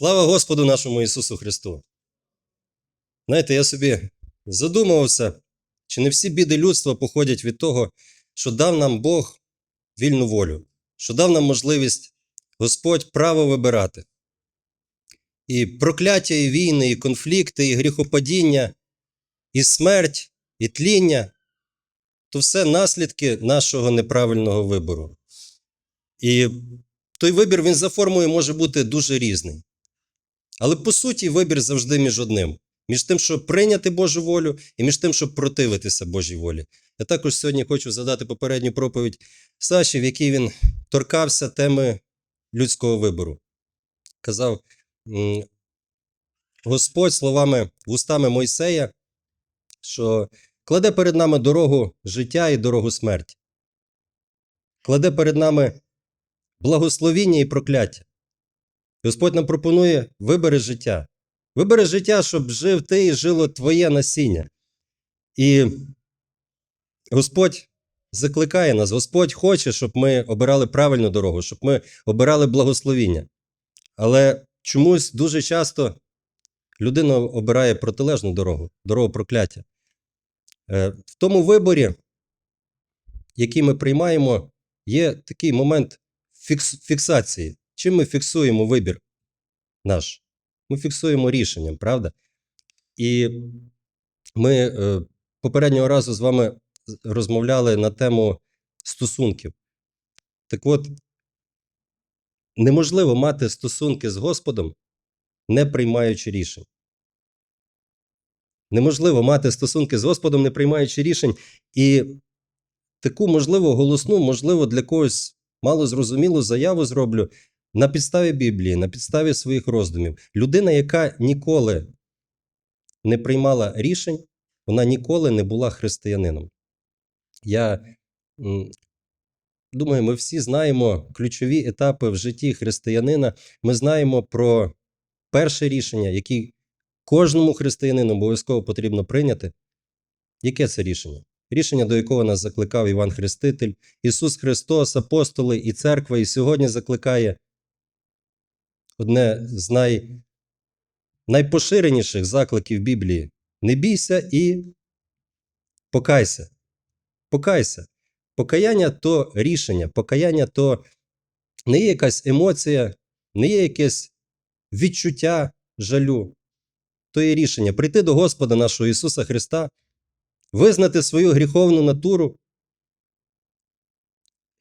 Слава Господу нашому Ісусу Христу! Знаєте, я собі задумувався, чи не всі біди людства походять від того, що дав нам Бог вільну волю, що дав нам можливість Господь право вибирати. І прокляття, і війни, і конфлікти, і гріхопадіння, і смерть, і тління то все наслідки нашого неправильного вибору. І той вибір він за формою може бути дуже різний. Але по суті, вибір завжди між одним: між тим, щоб прийняти Божу волю, і між тим, щоб противитися Божій волі. Я також сьогодні хочу задати попередню проповідь Саші, в якій він торкався теми людського вибору. Казав Господь словами вустами Мойсея, що кладе перед нами дорогу життя і дорогу смерті. Кладе перед нами благословіння і прокляття. Господь нам пропонує вибери життя. Вибери життя, щоб жив ти і жило твоє насіння. І Господь закликає нас, Господь хоче, щоб ми обирали правильну дорогу, щоб ми обирали благословіння. Але чомусь дуже часто людина обирає протилежну дорогу, дорогу прокляття. Е, В тому виборі, який ми приймаємо, є такий момент фікс- фіксації. Чим ми фіксуємо вибір наш? Ми фіксуємо рішенням, правда? І ми е, попереднього разу з вами розмовляли на тему стосунків. Так от, неможливо мати стосунки з Господом, не приймаючи рішень. Неможливо мати стосунки з Господом, не приймаючи рішень. І таку, можливо, голосну, можливо, для когось малозрозумілу заяву зроблю на підставі Біблії, на підставі своїх роздумів. Людина, яка ніколи не приймала рішень, вона ніколи не була християнином. Я думаю, ми всі знаємо ключові етапи в житті християнина. Ми знаємо про перше рішення, яке кожному християнину обов'язково потрібно прийняти. Яке це рішення? Рішення, до якого нас закликав Іван Хреститель, Ісус Христос, апостоли і церква, і сьогодні закликає одне з най... найпоширеніших закликів Біблії: не бійся і покайся. Покайся. Покаяння то рішення, покаяння то не є якась емоція, не є якесь відчуття жалю. То є рішення прийти до Господа нашого Ісуса Христа, визнати свою гріховну натуру,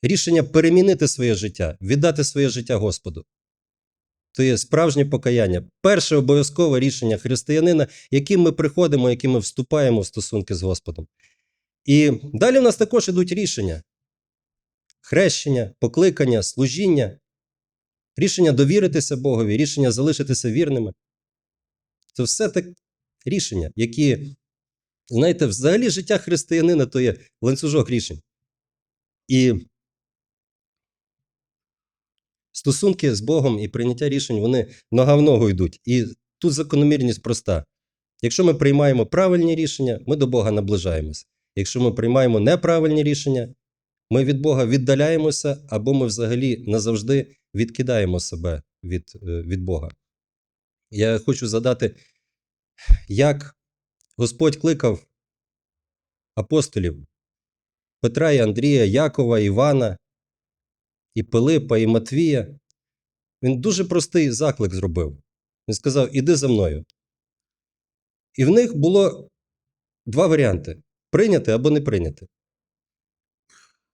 рішення перемінити своє життя, віддати своє життя Господу. То є справжнє покаяння. Перше обов'язкове рішення християнина, яким ми приходимо, яким ми вступаємо в стосунки з Господом. І далі в нас також ідуть рішення: хрещення, покликання, служіння, рішення довіритися Богові, рішення залишитися вірними. Це все так рішення, які, знаєте, взагалі життя християнина то є ланцюжок рішень. І стосунки з Богом і прийняття рішень, вони нога в ногу йдуть. І тут закономірність проста. Якщо ми приймаємо правильні рішення, ми до Бога наближаємося. Якщо ми приймаємо неправильні рішення, ми від Бога віддаляємося, або ми взагалі назавжди відкидаємо себе від, е, від Бога. Я хочу задати, як Господь кликав апостолів Петра і Андрія, Якова, Івана, і Пилипа, і Матвія. Він дуже простий заклик зробив. Він сказав: Іди за мною. І в них було два варіанти: прийняти або не прийняти.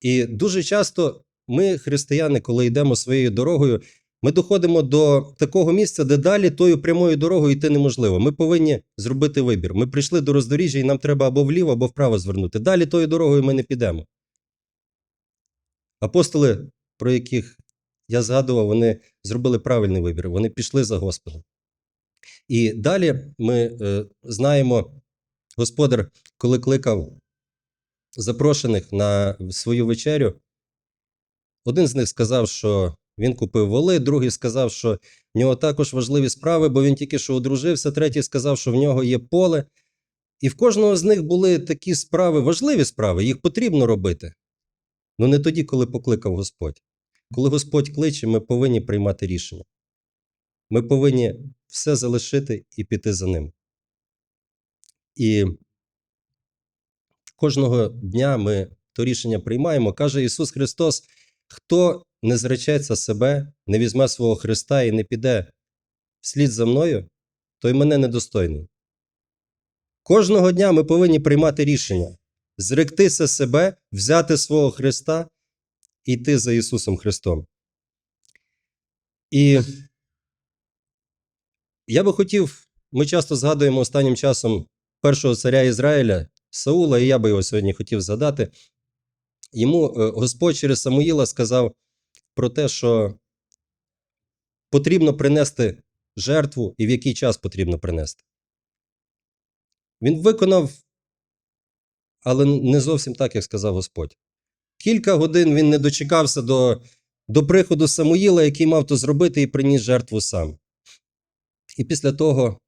І дуже часто ми, християни, коли йдемо своєю дорогою, ми доходимо до такого місця, де далі тою прямою дорогою йти неможливо. Ми повинні зробити вибір. Ми прийшли до роздоріжжя, і нам треба або вліво, або вправо звернути. Далі тою дорогою ми не підемо. Апостоли, про яких я згадував, вони зробили правильний вибір. Вони пішли за Господом. І далі ми е, знаємо, господар, коли кликав запрошених на свою вечерю, один з них сказав, що він купив воли, другий сказав, що в нього також важливі справи, бо він тільки що одружився, третій сказав, що в нього є поле. І в кожного з них були такі справи, важливі справи, їх потрібно робити. Ну не тоді, коли покликав Господь. Коли Господь кличе, ми повинні приймати рішення. ми повинні все залишити і піти за ним. І кожного дня ми то рішення приймаємо. Каже Ісус Христос: хто не зречеться себе, не візьме свого Христа і не піде вслід за мною, той мене недостойний. Кожного дня ми повинні приймати рішення, зректися себе, взяти свого Христа і йти за Ісусом Христом. І я би хотів, ми часто згадуємо останнім часом першого царя Ізраїля Саула, і я би його сьогодні хотів згадати. Йому е, Господь через Самуїла сказав про те, що потрібно принести жертву і в який час потрібно принести. Він виконав, але не зовсім так, як сказав Господь. Кілька годин він не дочекався до, до приходу Самуїла, який мав то зробити, і приніс жертву сам. І після того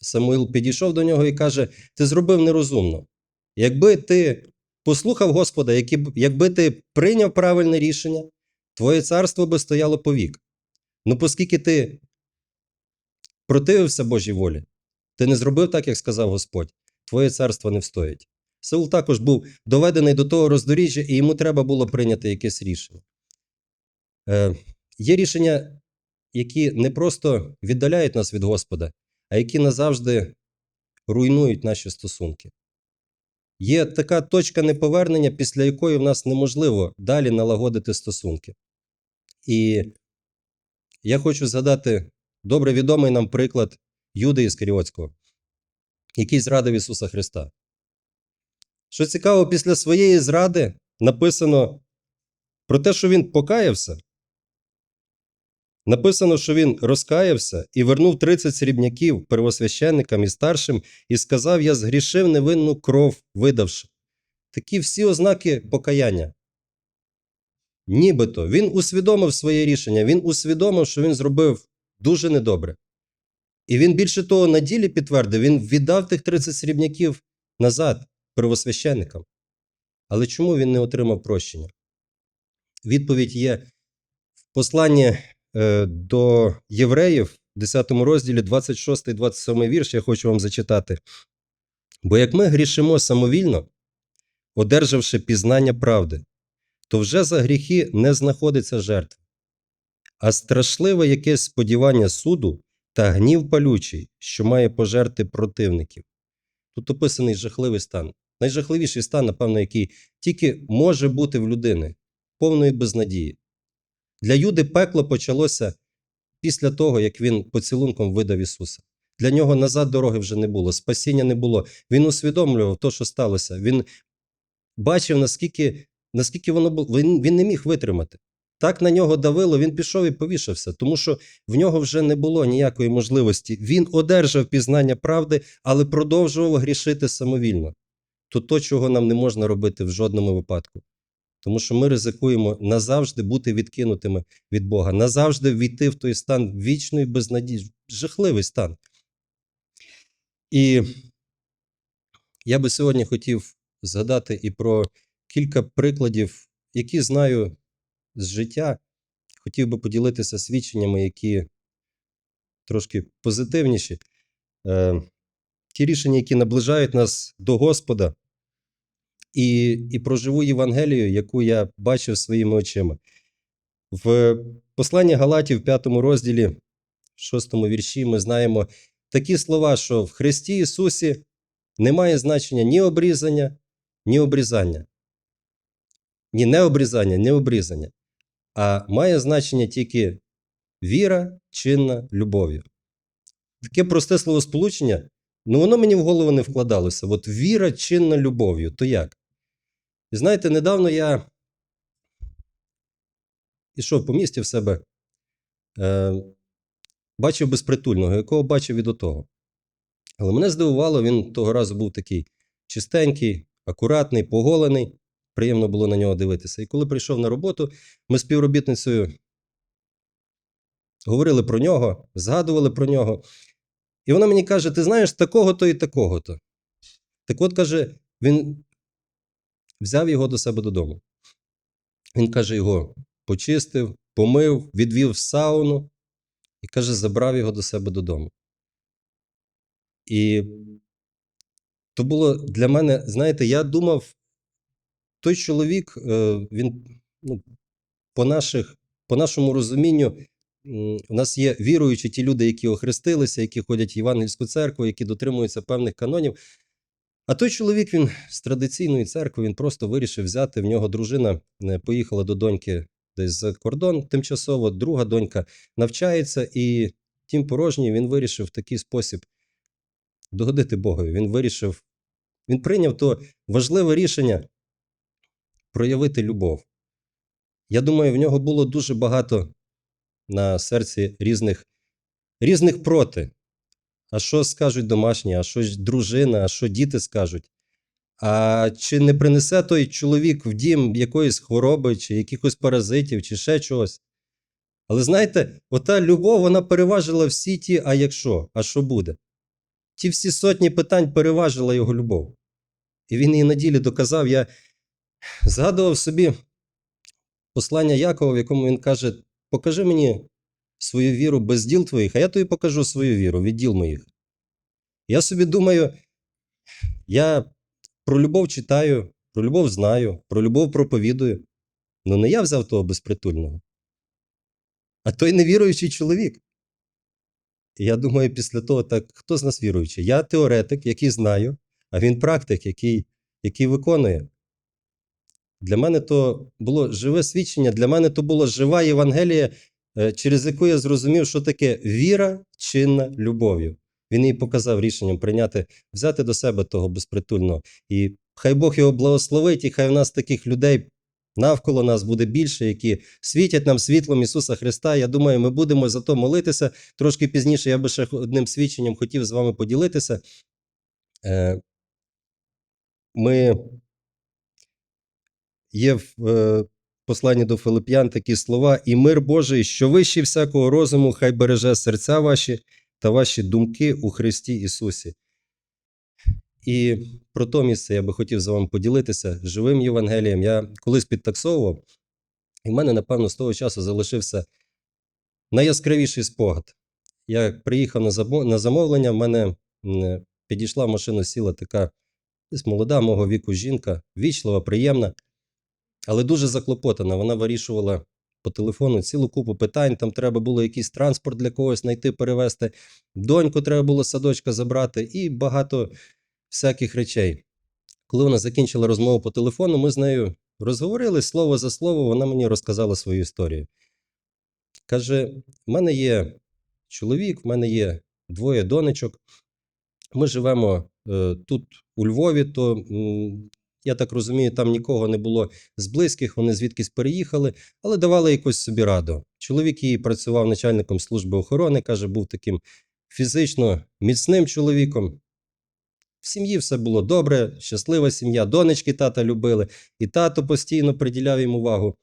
Самуїл підійшов до нього і каже: Ти зробив нерозумно. Якби ти послухав Господа, якби ти прийняв правильне рішення, твоє царство би стояло повік. Ну, оскільки ти противився Божій волі, ти не зробив так, як сказав Господь, твоє царство не встоїть. Саул також був доведений до того роздоріжжя, і йому треба було прийняти якесь рішення. Е, є рішення, які не просто віддаляють нас від Господа, а які назавжди руйнують наші стосунки. Є така точка неповернення, після якої в нас неможливо далі налагодити стосунки. І я хочу згадати добре відомий нам приклад Юди Іскаріотського, який зрадив Ісуса Христа. Що цікаво, після своєї зради написано про те, що він покаявся. Написано, що він розкаявся і вернув 30 срібняків первосвященникам і старшим, і сказав: Я згрішив невинну кров, видавши. Такі всі ознаки покаяння. Нібито він усвідомив своє рішення, він усвідомив, що він зробив дуже недобре. І він більше того на ділі підтвердив, він віддав тих 30 срібняків назад первосвященникам. Але чому він не отримав прощення? Відповідь є в посланні е, до євреїв, 10 розділі, 26 27 вірш, я хочу вам зачитати. Бо як ми грішимо самовільно, одержавши пізнання правди, то вже за гріхи не знаходиться жертва, а страшливе якесь сподівання суду та гнів палючий, що має пожерти противників. Тут описаний жахливий стан. Найжахливіший стан, напевно, який тільки може бути в людини, повної безнадії. Для Юди пекло почалося після того, як він поцілунком видав Ісуса. Для нього назад дороги вже не було, спасіння не було. Він усвідомлював те, що сталося. Він бачив, наскільки, наскільки воно було. Він, він не міг витримати. Так на нього давило, він пішов і повішався, тому що в нього вже не було ніякої можливості. Він одержав пізнання правди, але продовжував грішити самовільно. То то, чого нам не можна робити в жодному випадку. Тому що ми ризикуємо назавжди бути відкинутими від Бога, назавжди війти в той стан вічної безнадії, жахливий стан. І я би сьогодні хотів згадати і про кілька прикладів, які знаю з життя. Хотів би поділитися свідченнями, які трошки позитивніші. Е, ті рішення, які наближають нас до Господа, і, і про Євангелію, яку я бачив своїми очима. В посланні Галатів, 5 розділі, 6 вірші, ми знаємо такі слова, що в Христі Ісусі немає значення ні обрізання, ні обрізання. Ні, не обрізання, ні обрізання. А має значення тільки віра, чинна любов'ю. Таке просте словосполучення, ну воно мені в голову не вкладалося. От віра чинна любов'ю, то як? І знаєте, недавно я ішов по місті в себе, е, бачив безпритульного, якого бачив і до. Але мене здивувало, він того разу був такий чистенький, акуратний, поголений. Приємно було на нього дивитися. І коли прийшов на роботу, ми з співробітницею говорили про нього, згадували про нього. І вона мені каже: ти знаєш такого-то і такого-то. Так от каже, він взяв його до себе додому. Він каже, його почистив, помив, відвів в сауну. і каже, забрав його до себе додому. І то було для мене, знаєте, я думав, той чоловік, е, він ну, по, наших, по нашому розумінню, у нас є віруючі ті люди, які охрестилися, які ходять в Євангельську церкву, які дотримуються певних канонів. А той чоловік, він з традиційної церкви, він просто вирішив взяти. В нього дружина е, поїхала до доньки десь за кордон тимчасово, друга донька навчається, і тім порожній він вирішив в такий спосіб догодити Богові. Він вирішив, він прийняв то важливе рішення проявити любов. Я думаю, в нього було дуже багато на серці різних, різних проти. А що скажуть домашні, а що дружина, а що діти скажуть? А чи не принесе той чоловік в дім якоїсь хвороби, чи якихось паразитів, чи ще чогось? Але знаєте, ота любов, вона переважила всі ті, а якщо, а що буде? Ті всі сотні питань переважила його любов. І він її на ділі доказав. Я згадував собі послання Якова, в якому він каже: покажи мені свою віру без діл твоїх, а я тобі покажу свою віру від діл моїх. Я собі думаю, я про любов читаю, про любов знаю, про любов проповідую. Ну не я взяв того безпритульного, а той невіруючий чоловік. І я думаю, після того, так хто з нас віруючий? Я теоретик, який знаю, а він практик, який, який виконує. Для мене то було живе свідчення, для мене то була жива Євангелія, е, через яку я зрозумів, що таке віра чинна любов'ю. Він їй показав рішенням прийняти, взяти до себе того безпритульного. І хай Бог його благословить, і хай в нас таких людей навколо нас буде більше, які світять нам світлом Ісуса Христа. Я думаю, ми будемо за то молитися. Трошки пізніше я би ще одним свідченням хотів з вами поділитися. Е, Ми є в е, посланні до Филип'ян такі слова: і мир Божий, що вищий всякого розуму, хай береже серця ваші та ваші думки у Христі Ісусі. І про то місце я би хотів з вами поділитися живим Євангелієм. Я колись підтаксовував, і в мене, напевно, з того часу залишився найяскравіший спогад. Я приїхав на замовлення, в мене підійшла в машину, сіла така десь молода мого віку жінка, вічлива, приємна, але дуже заклопотана. Вона вирішувала по телефону цілу купу питань. Там треба було якийсь транспорт для когось знайти, перевезти. Доньку треба було садочка забрати і багато всяких речей. Коли вона закінчила розмову по телефону, ми з нею розговорили слово за слово, вона мені розказала свою історію. Каже: в мене є чоловік, в мене є двоє донечок. Ми живемо е, тут, у Львові, то я так розумію, там нікого не було з близьких, вони звідкись переїхали, але давали якось собі раду. Чоловік її працював начальником служби охорони, каже, був таким фізично міцним чоловіком. В сім'ї все було добре, щаслива сім'я, донечки тата любили, і тато постійно приділяв їм увагу.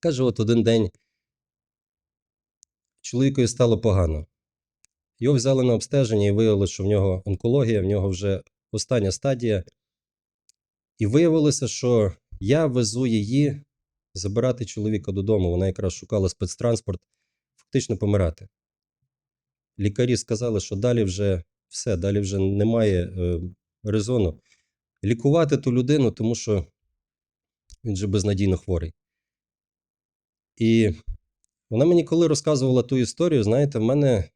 Каже, от один день чоловікові стало погано. Його взяли на обстеження і виявили, що в нього онкологія, в нього вже остання стадія. І виявилося, що я везу її забирати чоловіка додому. Вона якраз шукала спецтранспорт, фактично помирати. Лікарі сказали, що далі вже все, далі вже немає е, резону лікувати ту людину, тому що він же безнадійно хворий. І вона мені коли розказувала ту історію, знаєте, в мене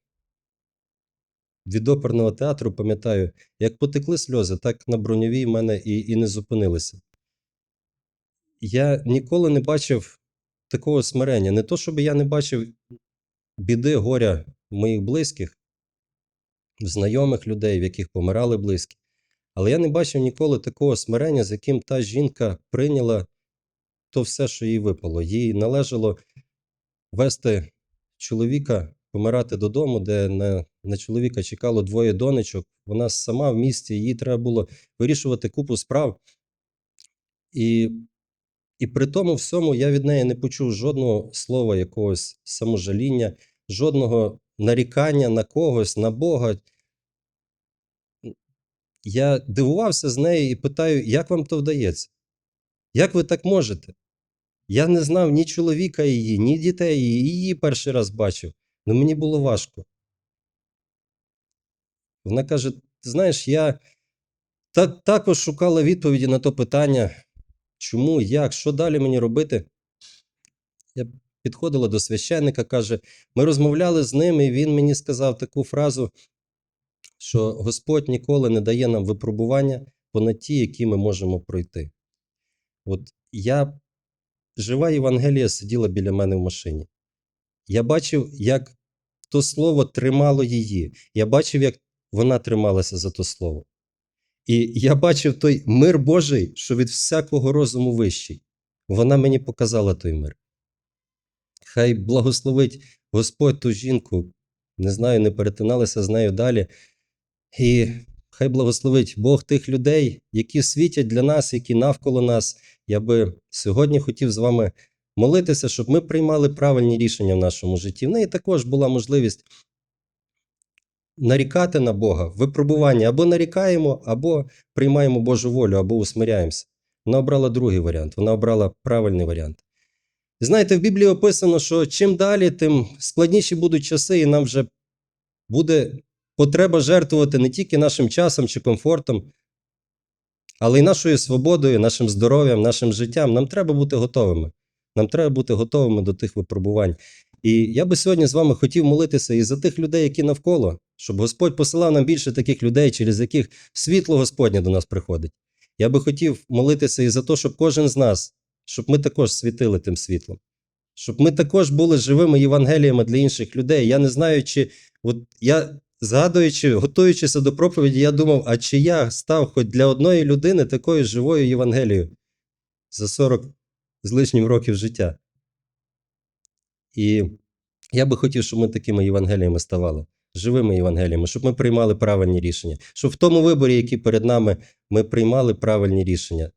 від оперного театру, пам'ятаю, як потекли сльози, так на броньовій мене і, і не зупинилися. Я ніколи не бачив такого смирення. Не то, щоб я не бачив біди, горя моїх близьких, знайомих людей, в яких помирали близькі. Але я не бачив ніколи такого смирення, з яким та жінка прийняла то все, що їй випало. Їй належало вести чоловіка, помирати додому, де на, на чоловіка чекало двоє донечок. Вона сама в місті, їй треба було вирішувати купу справ. І, і при тому всьому я від неї не почув жодного слова якогось саможаління, жодного нарікання на когось, на Бога. Я дивувався з нею і питаю, як вам то вдається? Як ви так можете? Я не знав ні чоловіка її, ні дітей її, її перший раз бачив. Ну мені було важко. Вона каже: ти знаєш, я та, також шукала відповіді на то питання, чому, як, що далі мені робити. Я підходила до священника, каже, ми розмовляли з ним, і він мені сказав таку фразу, що Господь ніколи не дає нам випробування понад ті, які ми можемо пройти. От я, жива Євангелія сиділа біля мене в машині. Я бачив, як то слово тримало її. Я бачив, як вона трималася за то слово. І я бачив той мир Божий, що від всякого розуму вищий. Вона мені показала той мир. Хай благословить Господь ту жінку. Не знаю, не перетиналися з нею далі. І хай благословить Бог тих людей, які світять для нас, які навколо нас. Я би сьогодні хотів з вами молитися, щоб ми приймали правильні рішення в нашому житті. В неї також була можливість нарікати на Бога, випробування або нарікаємо, або приймаємо Божу волю, або усмиряємося. Вона обрала другий варіант, вона обрала правильний варіант. Знаєте, в Біблії описано, що чим далі, тим складніші будуть часи, і нам вже буде потреба жертвувати не тільки нашим часом чи комфортом, але й нашою свободою, нашим здоров'ям, нашим життям. Нам треба бути готовими. Нам треба бути готовими до тих випробувань. І я би сьогодні з вами хотів молитися і за тих людей, які навколо, щоб Господь посилав нам більше таких людей, через яких світло Господнє до нас приходить. Я би хотів молитися і за те, щоб кожен з нас, щоб ми також світили тим світлом, щоб ми також були живими Євангеліями для інших людей. Я не знаю, чи от я згадуючи, готуючися до проповіді, я думав, а чи я став хоч для одної людини такою живою Євангелією за 40 з лишнім років життя. І я би хотів, щоб ми такими Євангеліями ставали, живими Євангеліями, щоб ми приймали правильні рішення, щоб в тому виборі, який перед нами, ми приймали правильні рішення.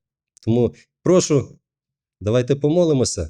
Тому прошу, давайте помолимося.